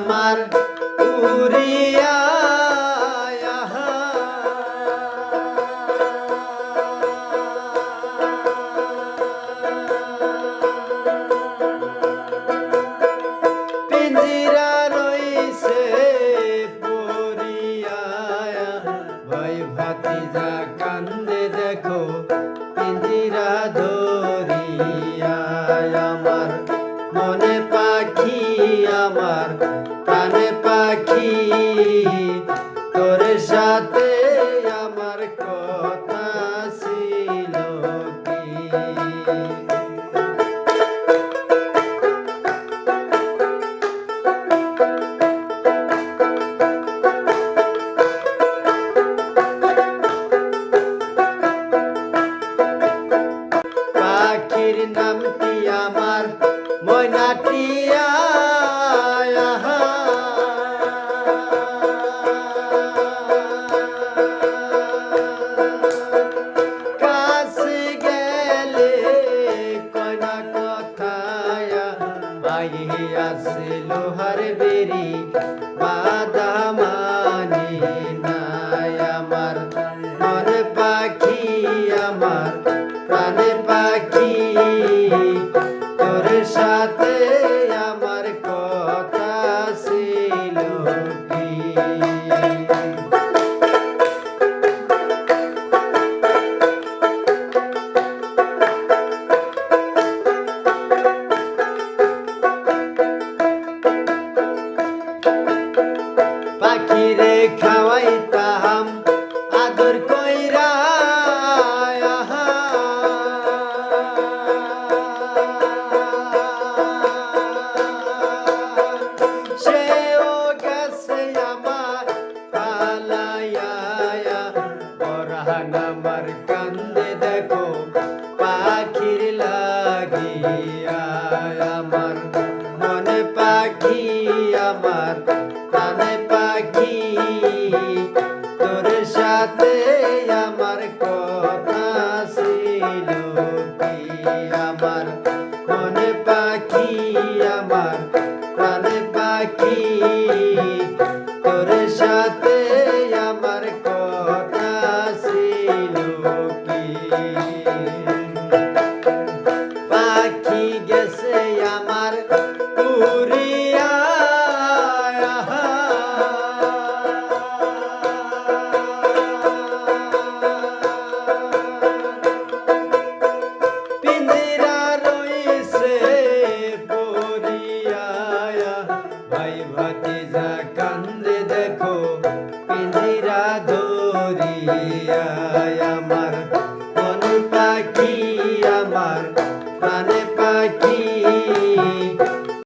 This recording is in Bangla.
আমার উড়িয়া আমার প্রাণে পাখি তোর সাথে বেরি বাদা মানি আমার। মনে পাখি আমার পরাহান কান্দে দেখো পাখির লাগিয়া আমার মনে পাখি আমার প্রাণে পাকিজা কান্দে দেখো পিঞ্জিরা ধরিয়া আমার